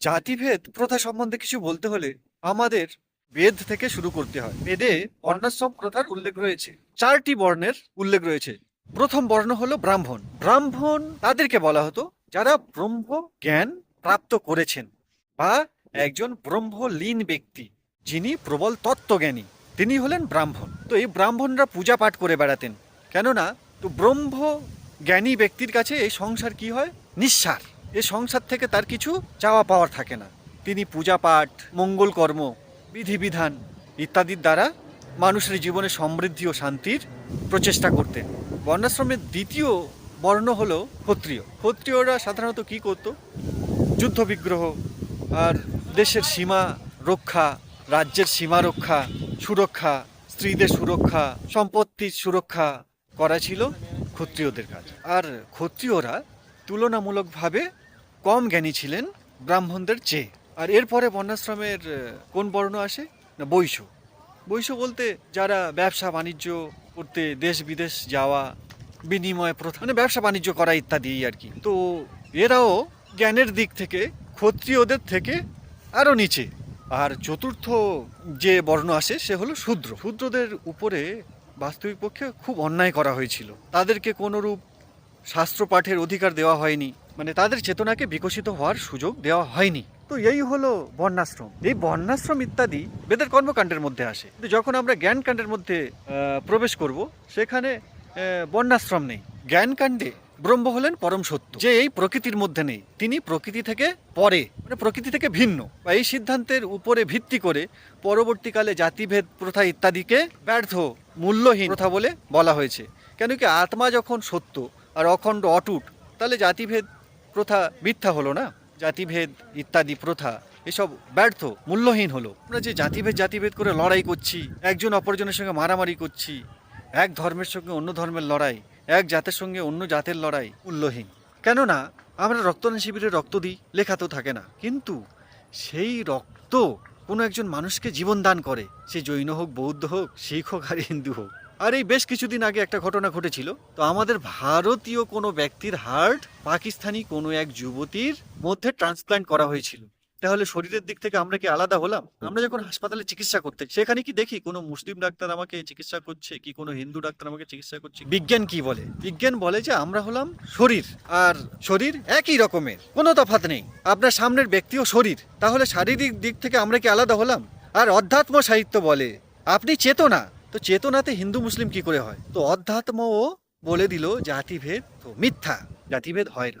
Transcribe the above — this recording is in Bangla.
জাতিভেদ প্রথা সম্বন্ধে কিছু বলতে হলে আমাদের বেদ থেকে শুরু করতে হয়। বেদে বর্ণাশ্রম প্রথার উল্লেখ রয়েছে। চারটি বর্ণের উল্লেখ রয়েছে। প্রথম বর্ণ হলো ব্রাহ্মণ। ব্রাহ্মণ তাদেরকে বলা হতো যারা ব্রহ্ম জ্ঞান প্রাপ্ত করেছেন বা একজন ব্রহ্মলীন ব্যক্তি যিনি প্রবল তত্ত্বজ্ঞানী। তিনি হলেন ব্রাহ্মণ। তো এই ব্রাহ্মণরা পূজা পাঠ করে বেড়াতেন। কেননা তো ব্রহ্ম জ্ঞানী ব্যক্তির কাছে এই সংসার কি হয়? নিঃসার। এই সংসার থেকে তার কিছু চাওয়া পাওয়ার থাকে না। তিনি পূজা পাঠ মঙ্গল কর্ম বিধিবিধান ইত্যাদির দ্বারা মানুষের জীবনে সমৃদ্ধি ও শান্তির প্রচেষ্টা করতেন। বর্ণাশ্রমের দ্বিতীয় বর্ণ হলো ক্ষত্রিয়। ক্ষত্রিয়রা সাধারণত কি করত? যুদ্ধ বিগ্রহ আর দেশের সীমা রক্ষা, রাজ্যের সীমা রক্ষা, সুরক্ষা, স্ত্রীদের সুরক্ষা, সম্পত্তির সুরক্ষা করা ছিল ক্ষত্রিয়দের কাজ। আর ক্ষত্রিয়রা তুলনামূলকভাবে কম জ্ঞানী ছিলেন ব্রাহ্মণদের চেয়ে। আর এরপরে বর্ণাশ্রমের কোন বর্ণ আসে? না, বৈশ্য। বৈশ্য বলতে যারা ব্যবসা বাণিজ্য করতে দেশ বিদেশ যাওয়া, বিনিময় প্রথা মানে ব্যবসা বাণিজ্য করা ইত্যাদি আর কি। তো এরাও জ্ঞানের দিক থেকে, ক্ষত্রিয়দের থেকে আরও নিচে। আর চতুর্থ যে বর্ণ আসে, সে হলো শূদ্র। শূদ্রদের উপরে বাস্তবিক পক্ষে খুব অন্যায় করা হয়েছিল। তাদেরকে কোনোরূপ শাস্ত্র পাঠের অধিকার দেওয়া হয়নি। মানে তাদের চেতনাকে বিকশিত হওয়ার সুযোগ দেওয়া হয়নি। তো এই হলো বর্ণাশ্রম এই বর্ণাশ্রম ইত্যাদি বেদের কর্মকাণ্ডের মধ্যে আসে। কিন্তু যখন আমরা জ্ঞানকাণ্ডের মধ্যে প্রবেশ করব, সেখানে বর্ণাশ্রম নেই। জ্ঞানকাণ্ডে ব্রহ্ম হলেন পরম সত্য। যে এই প্রকৃতির মধ্যে নেই, তিনি প্রকৃতি থেকে পরে মানে প্রকৃতি থেকে ভিন্ন। বা এই সিদ্ধান্তের উপরে ভিত্তি করে পরবর্তীকালে জাতিভেদ, প্রথা ইত্যাদিকে ব্যর্থ, মূল্যহীন প্রথা বলে বলা হয়েছে। কেন কি আত্মা যখন সত্য আর অখণ্ড অটুট, তাহলে জাতিভেদ প্রথা মিথ্যা হলো না, জাতিভেদ ইত্যাদি প্রথা, এসব ব্যর্থ, মূল্যহীন হলো। আমরা যে জাতিভেদ জাতিভেদ করে লড়াই করছি, একজন অপরজনের সঙ্গে মারামারি করছি, এক ধর্মের সঙ্গে অন্য ধর্মের লড়াই, এক জাতের সঙ্গে অন্য জাতের লড়াই, মূল্যহীন। কেননা, আমরা রক্তদান শিবিরে রক্ত দিই, লেখা তো থাকে না। কিন্তু সেই রক্ত কোনো একজন মানুষকে জীবন দান করে, সে জৈন হোক, বৌদ্ধ হোক, শিখ হোক আর হিন্দু হোক। আর এই বেশ কিছুদিন আগে একটা ঘটনা ঘটেছিল। তো আমাদের ভারতীয় কোনো ব্যক্তির হার্ট পাকিস্তানি কোনো এক যুবতীর মধ্যে ট্রান্সপ্লান্ট করা হয়েছিল। তাহলে শরীরের দিক থেকে আমরা কি আলাদা হলাম? আমরা যখন হাসপাতালে চিকিৎসা করতে, সেখানে কি দেখি কোনো মুসলিম ডাক্তার আমাকে চিকিৎসা করছে কি কোনো হিন্দু ডাক্তার আমাকে চিকিৎসা করছে? বিজ্ঞান কি বলে? বিজ্ঞান বলে যে আমরা হলাম শরীর, আর শরীর একই রকমের, কোনো তফাৎ নেই। আপনার সামনের ব্যক্তিও শরীর, তাহলে শারীরিক দিক থেকে আমরা কি আলাদা হলাম? আর অধ্যাত্ম সাহিত্য বলে, আপনি চেতনা তো চেতনাতে হিন্দু মুসলিম কি করে হয়? তো অধ্যাত্মও বলে দিল জাতিভেদ তো মিথ্যা। জাতিভেদ হয় না।